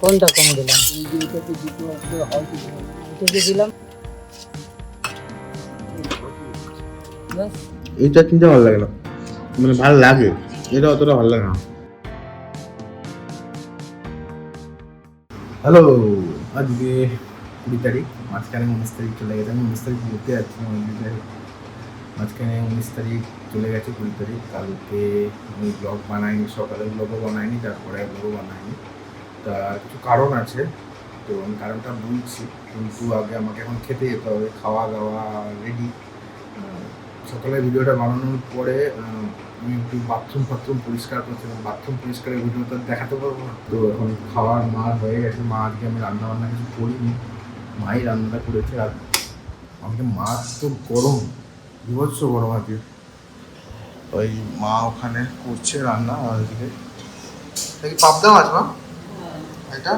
কোনটা কম দিলাম। এটা কিনতে ভালো লাগে না। মানে ভালো লাগে। এটা অতটা ভালো লাগে না। হ্যালো আজকে কুড়ি তারিখ, মাঝখানে উনিশ তারিখ চলে গেছে। আমি উনিশ তারিখ বলতে যাচ্ছি মাঝখানে উনিশ তারিখ চলে গেছে কুড়ি তারিখ। কালকে আমি ব্লগ বানাইনি, সকালে ব্লগও বানাইনি, তারপরে ব্লগও বানাইনি। তা কিছু কারণ আছে, তো আমি কারণটা বলছি। কিন্তু আগে আমাকে এখন খেতে যেতে হবে, খাওয়া দাওয়া রেডি সকালে ভিডিওটা বানানোর পরে আমি একটু বাথরুম ফাথরুম পরিষ্কার করছিলাম। বাথরুম পরিষ্কারের ভিডিওটা দেখাতে পারব না। তো এখন খাওয়ার মা হয়ে গেছে। মা আজকে আমি রান্না বান্না কিছু করিনি। মাই রান্নাটা করেছে আর আমাকে মাছ তো গরম, বিভৎস গরম আছে ওই মা ওখানে করছে রান্না আর এদিকে কি পাবদা মাছ মা? এটা?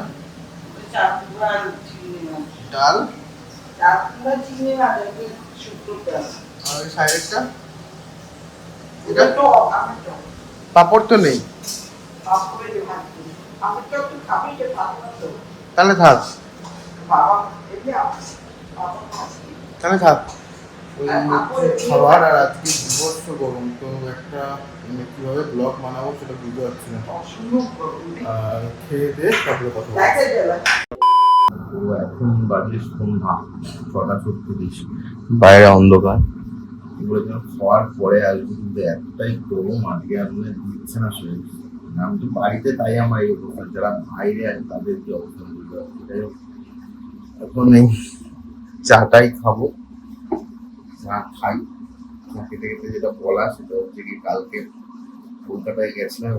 ডাল? আর পাপড় তো নেই। তাহলে থাক। থাক ওই খাবার আর আজকে বিভৎস গরম তো একটা মানে কীভাবে ব্লগ বানাবো সেটা বুঝতে পারছি না। আর খেয়ে দিয়ে তারপরে কথা তো এখন বাজে সন্ধ্যা ছটা ছত্রিশ। বাইরে অন্ধকার। এগুলো খাওয়ার পরে আসব কিন্তু একটাই গরম আজকে আর মনে হয় দিচ্ছে না শরীর আমি তো বাড়িতে তাই আমার এই অবস্থা যারা বাইরে আছে তাদের কি অবস্থা বুঝতে পারছি যাই হোক এখন এই চাটাই খাব। চা খাই। চা খেতে খেতে যেটা বলা, সেটা হচ্ছে কি কালকে কলকাতায় গেছিলাম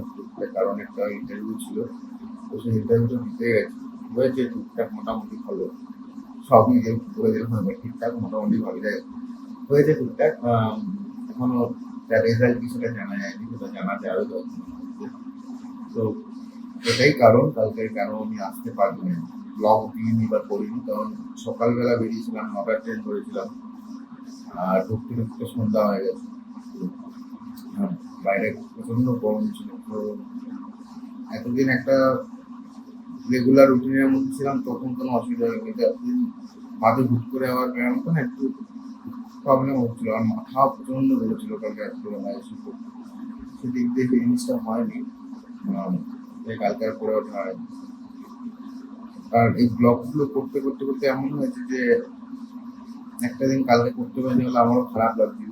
কারণ একটা ইন্টারভিউ ছিল। তো সেই ইন্টারভিউটা দিতে গেছি। হয়েছে টুকটাক, মোটামুটি ভালো। সবই যে করে দিলাম হবে ঠিকঠাক, মোটামুটি ভালো যায় হয়েছে টুকটাক এখনও তার রেজাল্ট কিছুটা জানা যায়নি, সেটা জানা যায় আরও দশ তো এটাই কারণ, কালকে কেন আমি আসতে পারব না। ব্লগ দিইনি বা করিনি কারণ সকালবেলা বেরিয়েছিলাম নটার ট্রেন ধরেছিলাম আর ঢুকতে ঢুকতে সন্ধ্যা হয়ে গেছে। তো, বাইরে প্রচণ্ড গরম ছিল তো এতদিন একটা রেগুলার রুটিনের মধ্যে ছিলাম তখন কোনো অসুবিধা হয়নি। কিন্তু এতদিন মাঝে হুট করে আবার ব্যায়াম তো না একটু প্রবলেম হচ্ছিল আর মাথা প্রচণ্ড ধরেছিল কালকে রাত্রিবেলা এসে তো সেদিক দিয়ে জিনিসটা হয়নি। কালকে আর করে ওঠা হয়নি। আর এই ব্লগগুলো করতে করতে করতে এমন হয়েছে যে একটা দিন কালকে করতে পারিনি হলে আমারও খারাপ লাগছিল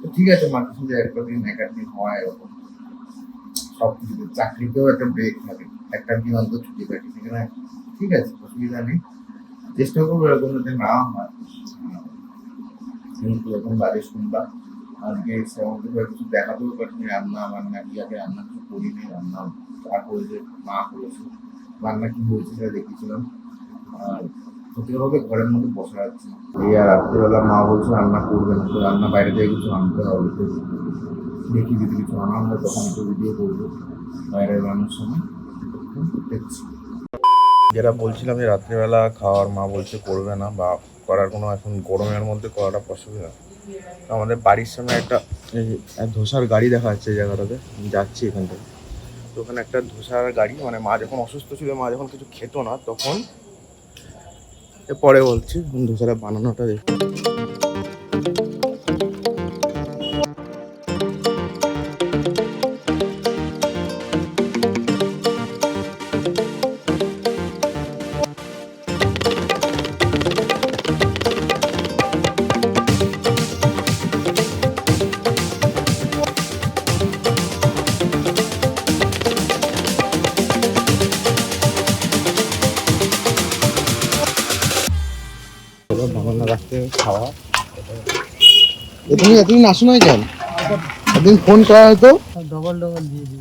তো ঠিক আছে মাঝে সাঝে একটা দিন, এক দিন হয় এরকম। সব কিছুতে চাকরিতেও একটা ব্রেক থাকে। একটা দিন অন্তত ছুটি থাকে সেখানে ঠিক আছে, অসুবিধা নেই। চেষ্টা করব এরকম যাতে না হয়। কিন্তু এখন বাজে শুনবা আজকে সেরকম করে কিছু দেখাতেও পারিনি, রান্না বান্না কি আগে রান্না কিছু করিনি, রান্না যা করেছে মা করেছে। রান্না কি হয়েছে সেটা দেখিয়েছিলাম। আর সত্যিকারভাবে ঘরের মধ্যে বসা যাচ্ছে এই আর রাত্রিবেলা মা বলছে রান্না করবে না তো রান্না বাইরে থেকে কিছু আনতে হবে। তো দেখি যদি কিছু আনা হয় তখন একটু ভিডিও করব। বাইরে রান্নার সময় দেখছি। যেটা বলছিলাম যে রাত্রিবেলা খাওয়ার মা বলছে করবে না বা করার কোনো এখন গরমের মধ্যে করাটা পসিবল না তো আমাদের বাড়ির সামনে একটা ধোসার গাড়ি দেখা যাচ্ছে এই জায়গাটাতে যাচ্ছি এখান থেকে। তো ওখানে একটা ধোসার গাড়ি মানে মা যখন অসুস্থ ছিল, মা যখন কিছু খেত না, তখন পরে বলছি, ধোসাটা বানানোটা দেখি। খাওয়া। তুমি এতদিন আসো নাই কেন? এতদিন ফোন করা হয়তো? ডবল ডবল দিয়ে দিই।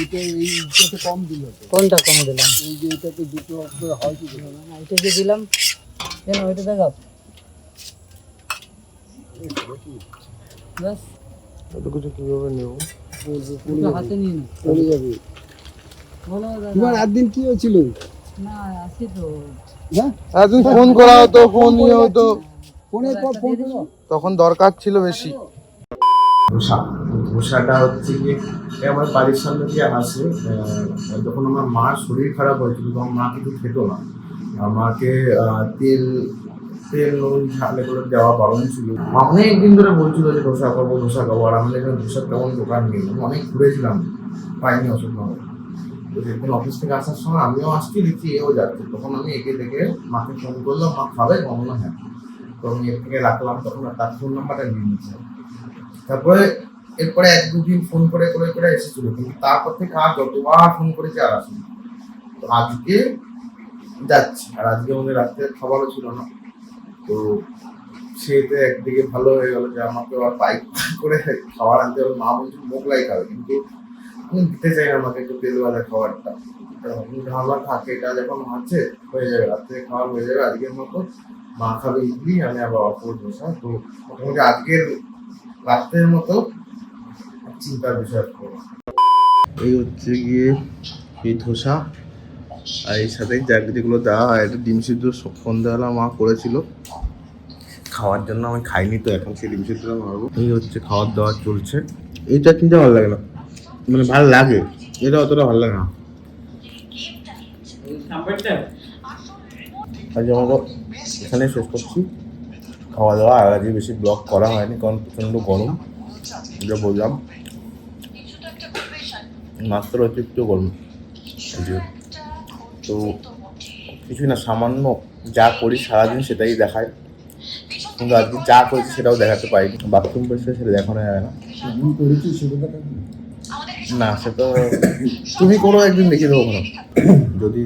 এইটা এইটাতে কম দিল তো। কোনটা কম দিলাম? এই যে এটাতে দুটো একটা হয়তো দিল না না, দিলাম কেন ওইটা দেখাও। কিছু কীভাবে নেব? হাতে নিয়ে যাবে। কি হয়েছিল? না আসি তো। হ্যাঁ? এতদিন ফোন করা হতো ফোন নিয়ে হতো। ফোনের পর ফোন করো। তখন দরকার ছিল বেশি। ধোসা ধোসাটা হচ্ছে গিয়ে আমার বাড়ির সামনে দিয়ে আসে। যখন আমার মার শরীর খারাপ হয়েছিল তখন মা কিছু খেত না। আর মাকে তেল তেল নুন ঝালে করে দেওয়া বারণ ছিল। মা অনেক দিন ধরে বলছিল যে ধোসা খাব ধোসা খাব আর আমাদের এখানে ধোসার তেমন দোকান নেই। আমি অনেক ঘুরেছিলাম পাইনি অশোকনগর তো যেদিন অফিস থেকে আসার সময় আমিও আসছি দেখছি এও যাচ্ছে। তখন আমি একে দেখে মাকে ফোন করলাম মা খাবে? কখনো হ্যাঁ। তো আমি এর রাখলাম, তখন আর তার ফোন নাম্বারটা নিয়ে নিচ্ছিলাম তারপরে, এরপরে এক দুদিন ফোন করে করে করে এসেছিল। কিন্তু তারপর থেকে আর যতবার ফোন করেছে আর আসেনি। তো আজকে যাচ্ছে। আর আজকে আমাদের রাত্রে খাবারও ছিল না। তো সেতে একদিকে ভালো হয়ে গেল যে আমাকে আবার বাইক করে খাবার আনতে হবে। মা বলছে মোগলাই খাবে। কিন্তু আমি দিতে চাই না আমাকে একটু তেল ভাজা খাবারটা। তো ভাবলাম, থাকে, এটা যখন আছে হয়ে যাবে। রাত্রে খাবার হয়ে যাবে আজকের মতো। মা খাবে ইডলি আমি আবার অপর ধোসা তো মোটামুটি আজকের রাত্রের মতো চিন্তার বিষয় করব এই হচ্ছে গিয়ে এই ধোসা আর এই সাথে যেগুলো দেওয়া হয় একটা ডিম সিদ্ধ সন্ধ্যাবেলা মা করেছিল। খাওয়ার জন্য আমি খাইনি তো এখন সেই ডিম সিদ্ধটা মারবো এই হচ্ছে খাওয়ার দাওয়ার চলছে। এই চাটনিটা ভালো লাগে না। মানে ভালো লাগে এটা অতটা ভালো লাগে না। আজ আমরা এখানে শেষ করছি। খাওয়া দাওয়া আর আজকে বেশি ব্লগ করা হয়নি, কারণ প্রচণ্ড গরম। যা বললাম মাত্র অতিরিক্ত গরম। তো কিছুই না, সামান্য যা করি সারাদিন সেটাই দেখায়। কিন্তু আজকে যা করেছি সেটাও দেখাতে পারিনি বাথরুম পরিষ্কার সেটা দেখানো যায় না। না সেটা দেখা তুমি করো একদিন দেখিয়ে দেবো। যদি